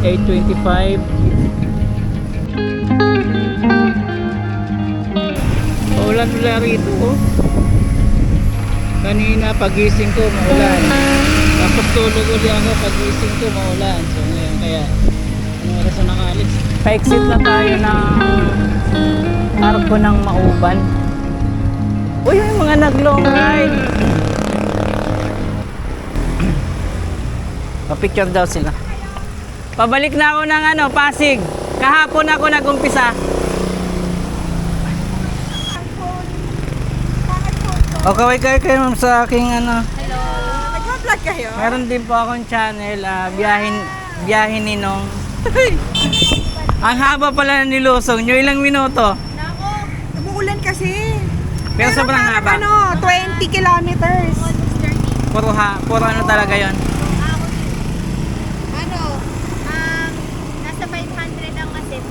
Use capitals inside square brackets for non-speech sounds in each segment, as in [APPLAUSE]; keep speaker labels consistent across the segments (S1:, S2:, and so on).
S1: Night 8.25 Maulan wala rito oh. Kanina pagising ko maulan. Tapos tulog ulit ako pagising ko maulan. So ngayon kaya Anong oras na nakalis? Pa-exit na tayo ng Arko ng Mauban. Uy, yung mga nag-long ride. [CLEARS THROAT] Pa-picture daw sila Pabalik na ako ng ano, Pasig Kahapon ako nag-umpisa O kaway kayo kayo ma'am sa aking ano
S2: Nag-vlog kayo?
S1: Meron din po akong channel, ah, biyahin, biyahin ni Nong. Ang haba pala ng nilusong nyo, ilang minuto?
S2: Umuulan kasi.
S1: Pero sobrang
S2: parang
S1: haba.
S2: Ano, 20 kilometers.
S1: Puro, ha, puro ano talaga yon.
S3: Ano, um, nasa 500 ang asip.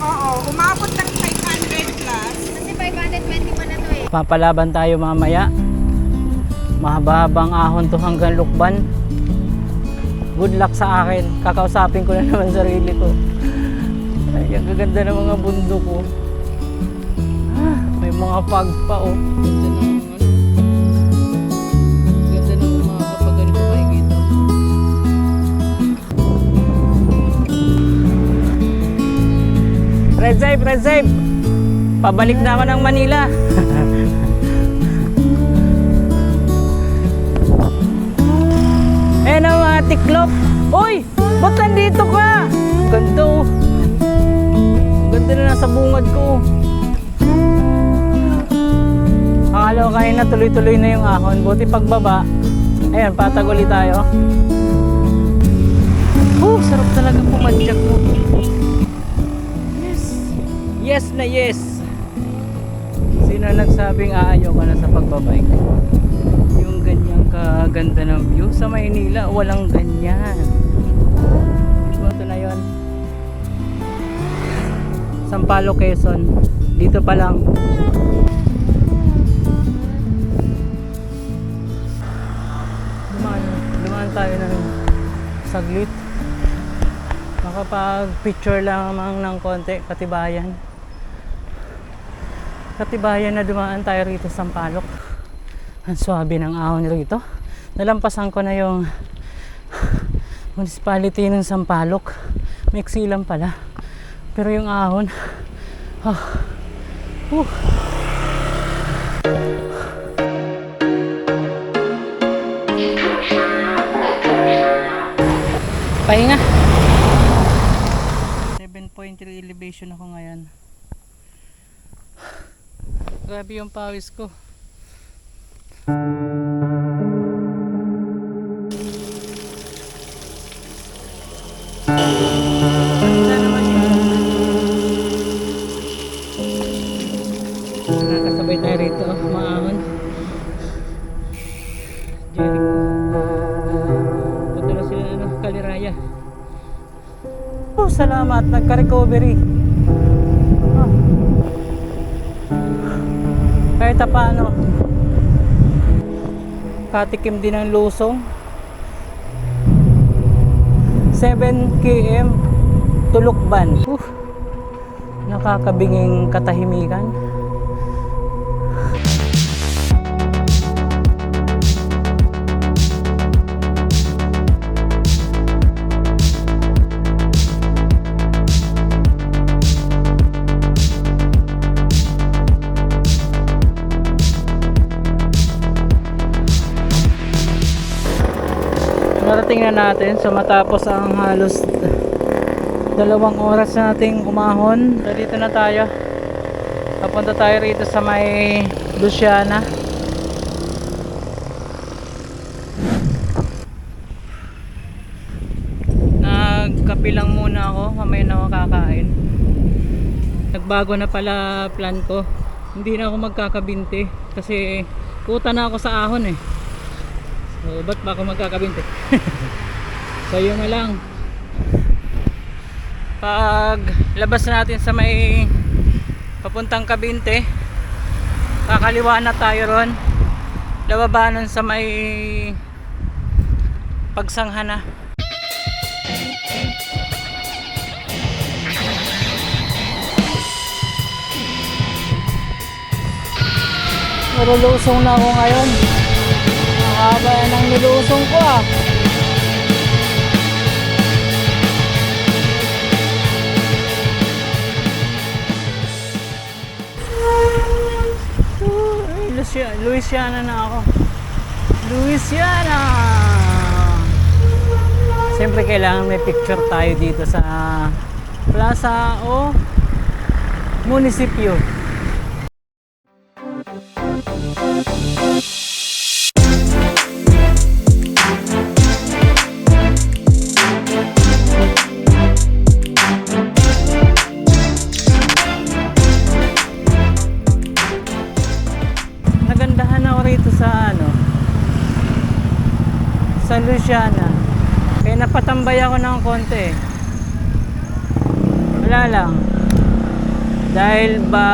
S2: Oo, umabot ng 500 plus.
S3: Kasi 520 pa na to eh.
S1: Papalaban tayo mamaya. Mahabang ahon to hanggang lukban. Good luck sa akin. Kakausapin ko na naman [LAUGHS] sarili ko. Ay, ang gaganda ng mga bundok ko. Ah, may mga fog pa oh. Ano. Red Zape, Red Zape! Pabalik na ako ng Manila. [LAUGHS] tiklop. Uy! Ba't nandito ka? Ganda oh. Ganda na nasa bungad ko. Akala ko kayo na tuloy-tuloy na yung ahon. Buti pagbaba. Ayan, patag ulit tayo. Oh, sarap talaga pumadyak mo. Yes. Yes na yes. Sino nagsabing aayaw ka na sa pagbabike? Ganyang kaganda ng view sa Maynila, walang ganyan. Ito na yon. Sampalo, Quezon. Dito pa lang. Dumaan, dumaan tayo ng saglit. Makapag-picture lamang ng konti, katibayan. Katibayan na dumaan tayo rito sa Sampaloc. Ang swabe ng ahon rito. Nalampasan ko na yung municipality ng Sampaloc. Maiksi lang pala. Pero yung ahon, ah, uh, Pahinga. 7.3 elevation ako ngayon. Grabe yung pawis ko. Nakakasabay tayo rito, maahon. Jericho. Punta na sila ano, Kaliraya. Oh, salamat, nagka-recovery. Ah. Kahit pa paano, katikim din ang lusong. 7 km Tulukban. Uh, nakakabinging katahimikan. Narating na natin so matapos ang halos dalawang oras nating umahon. So dito na tayo. Papunta tayo rito sa may Luciana. Nagkape lang muna ako. Mamaya na ako kakain. Nagbago na pala plan ko. Hindi na ako magkakabinte kasi kuta na ako sa ahon eh So, ba't ba ako magkakabinte? [LAUGHS] so, yun na lang. Pag labas natin sa may papuntang kabinte, kakaliwa na tayo ron. Lababa sa may pagsangha na. Naralusong na ako ngayon. Haba ng nilusong ko ah. Lucia- Louisiana na ako. Louisiana! Siyempre kailangan may picture tayo dito sa plaza o munisipyo. Luciana. Kaya napatambay ako ng konti. Wala lang. Dahil ba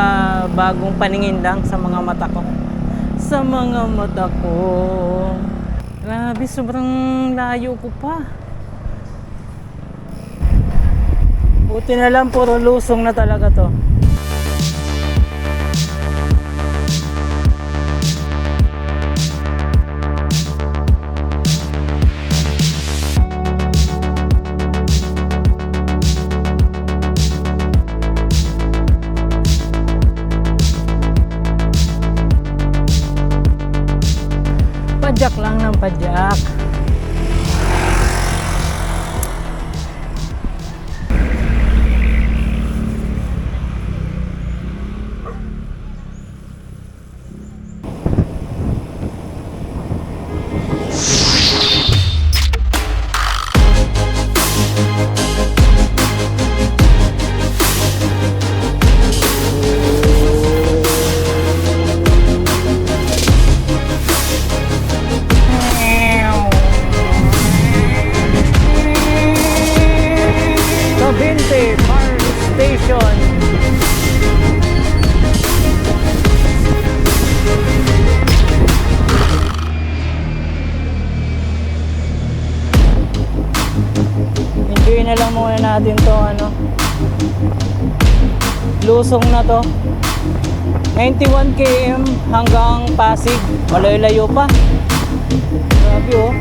S1: bagong paningin lang sa mga mata ko. Sa mga mata ko. Grabe, sobrang layo ko pa. Buti na lang puro lusong na talaga to. Cavite Fire Station. Enjoy na lang muna natin to ano. Lusong na to. 91 km hanggang Pasig. Malayo-layo pa. Grabe oh.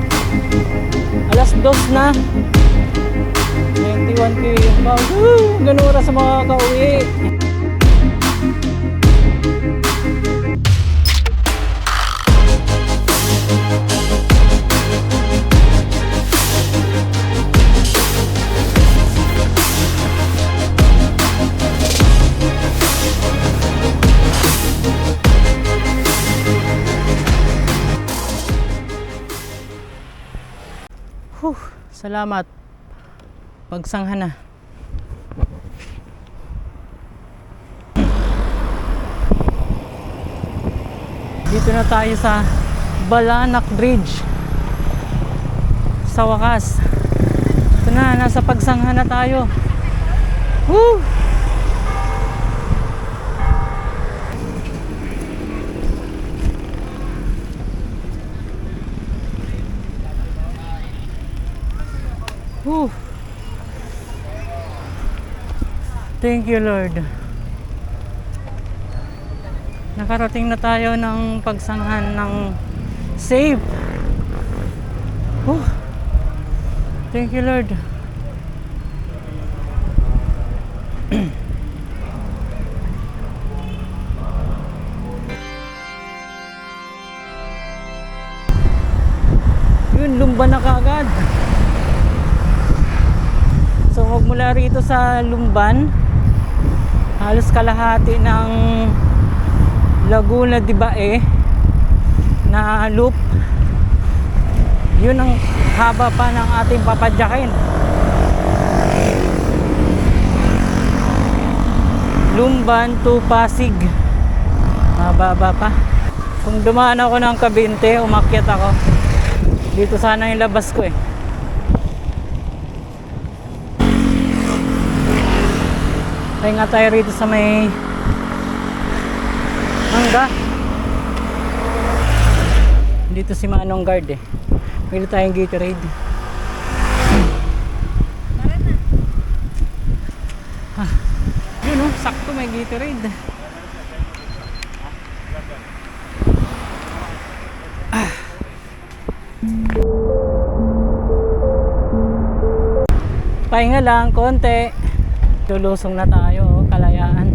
S1: Alas dos na. 21 km pa. Woo! Sa mga kauwi. Whew, salamat. Pagsangha na. Dito na tayo sa Balanak Bridge. Sa wakas. Ito na, nasa pagsangha na tayo. Woo! Whew. Thank you, Lord. Nakarating na tayo ng pagsanghan ng save. Whew. Thank you, Lord. [CLEARS THROAT] Yun, lumba na kaagad. So magmula rito sa Lumban, halos kalahati ng Laguna Dibae na loop. Yun ang haba pa ng ating papadyakin. Lumban to Pasig. Mababa pa. Kung dumaan ako ng Kabinte, umakyat ako. Dito sana yung labas ko eh. Pahinga tayo rito sa may mangga. Dito si Manong Guard eh. Pili tayong Gatorade. Tara na. Ah, yun oh, sakto may Gatorade. Ah. Pahinga lang, konti. Lulusong na tayo, oh, kalayaan.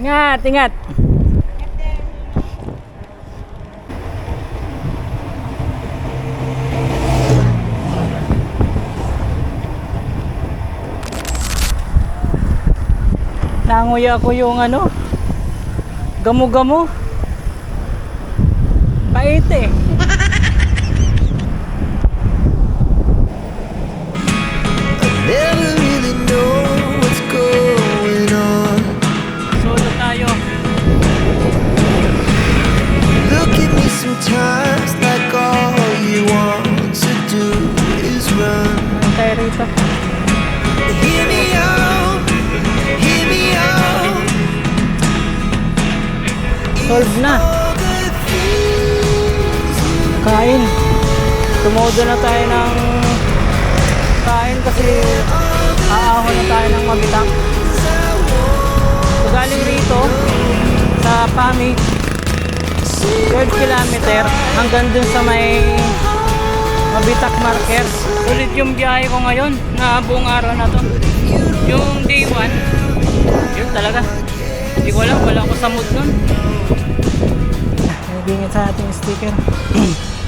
S1: Ingat, ingat. Nanguya ko yung ano, gamo-gamo. Pait eh. Solve na. Kain. Tumodo na tayo ng kain kasi aahon na tayo ng mabitak. So galing rito sa Pami 12 kilometer hanggang dun sa may Mabitak Marker. Ulit yung biyahe ko ngayon na buong araw na to. Yung day 1, yun talaga. Hindi ko alam, wala ako sa mood nun. Nabingit sa ating sticker.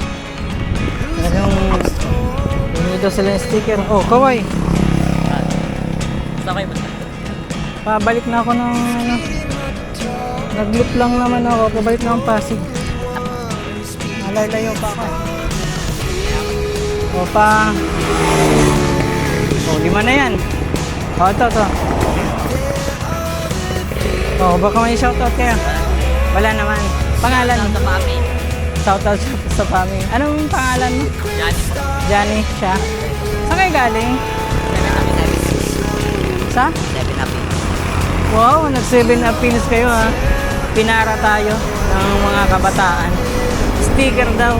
S1: [CLEARS THROAT] Talagang hindi daw sila yung sticker. Oh, kaway. Sakay ba? Pabalik na ako ng ano. Nag-loop lang naman ako. Pabalik na akong Pasig. Malay-layo pa ako. O pa. O, lima na yan. O, ito, ito. O, baka may shoutout kaya. Wala naman. Pangalan. Sa Pami. Shoutout sa, sa Pami. Anong pangalan mo? Johnny. Johnny, siya. Saan kayo galing? Sa? 7 up Wow, nag 7 up pins kayo ha. Pinara tayo ng mga kabataan. Sticker daw.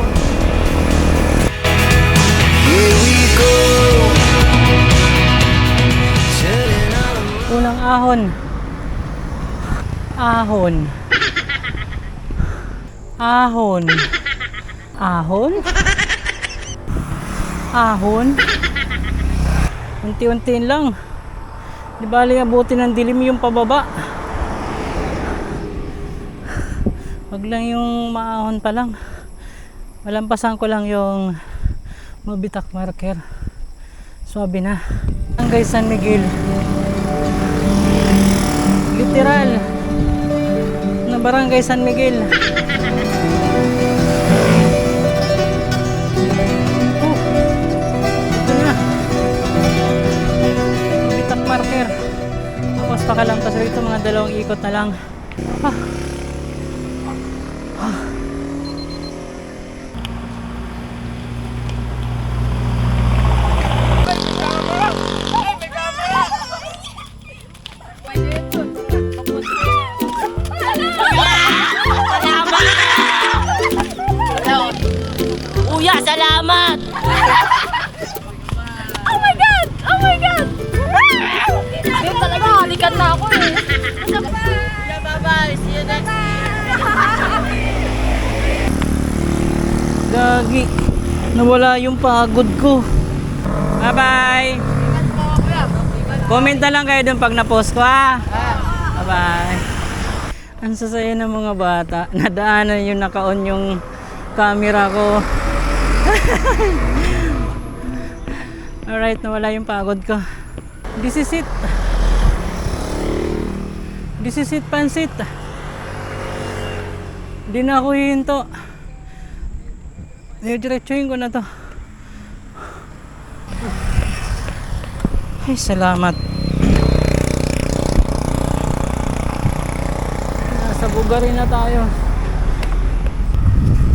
S4: Here we go.
S1: Unang ahon. Ahon. Ahon. Ahon? Ahon? Unti-unti lang. Di bali abuti ng dilim yung pababa. Wag lang yung maahon pa lang. Malampasan ko lang yung mabitak marker. Swabe na. Barangay San Miguel. Literal. Na Barangay San Miguel. Pa ka lang kasi ito mga dalawang ikot na lang. Ah.
S5: Kuya,
S1: Gagi. Nawala yung pagod ko. Bye-bye. Comment na lang kayo dun pag na-post ko ha. Bye-bye. Ang sasaya ng mga bata. [LAUGHS] Nadaanan yung naka-on yung camera ko. [LAUGHS] Alright, nawala yung pagod ko. This is it. This is it, pansit. Hindi na ako hihinto. Diretsuhin ko na to. Ay, salamat. Nasa Bugari na tayo.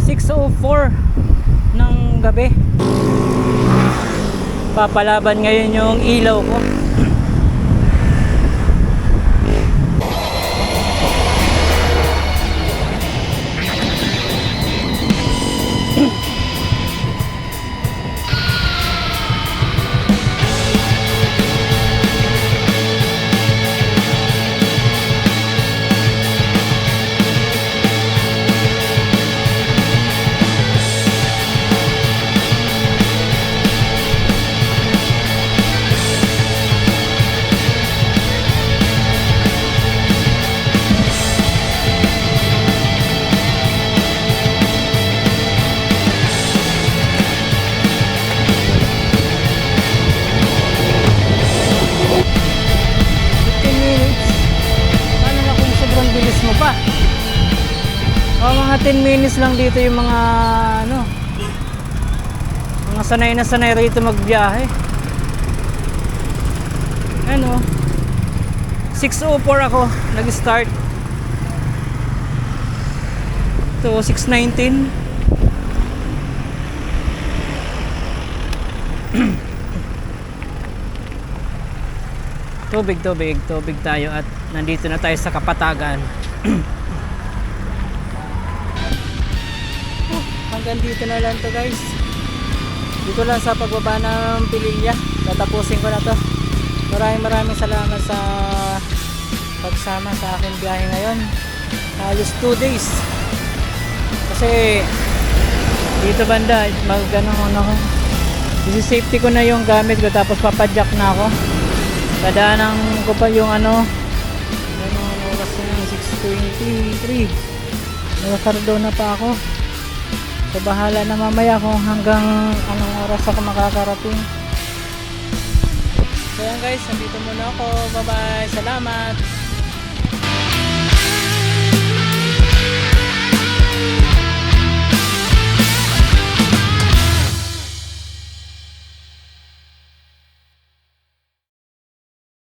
S1: 6.04 ng gabi. Papalaban ngayon yung ilaw ko. 15 minutes lang dito yung mga ano mga sanay na sanay rito magbiyahe. Ano 6.04 ako nag-start. To 6.19 [CLEARS THROAT] tubig tubig tubig tayo at nandito na tayo sa kapatagan [CLEARS THROAT] hanggang dito na lang to guys. Dito lang sa pagbaba ng Pililya tatapusin ko na to. Maraming maraming salamat sa pagsama sa aking biyahe ngayon. Halos 2 days. Kasi dito banda mag ano ako. Safety ko na yung gamit ko tapos papadyak na ako. Kadaanan ko pa yung ano ano oras na yun 6.23 nakakardo na pa ako So bahala na mamaya kung hanggang anong oras ako makakarating. So yan guys, nandito muna ako. Bye bye. Salamat.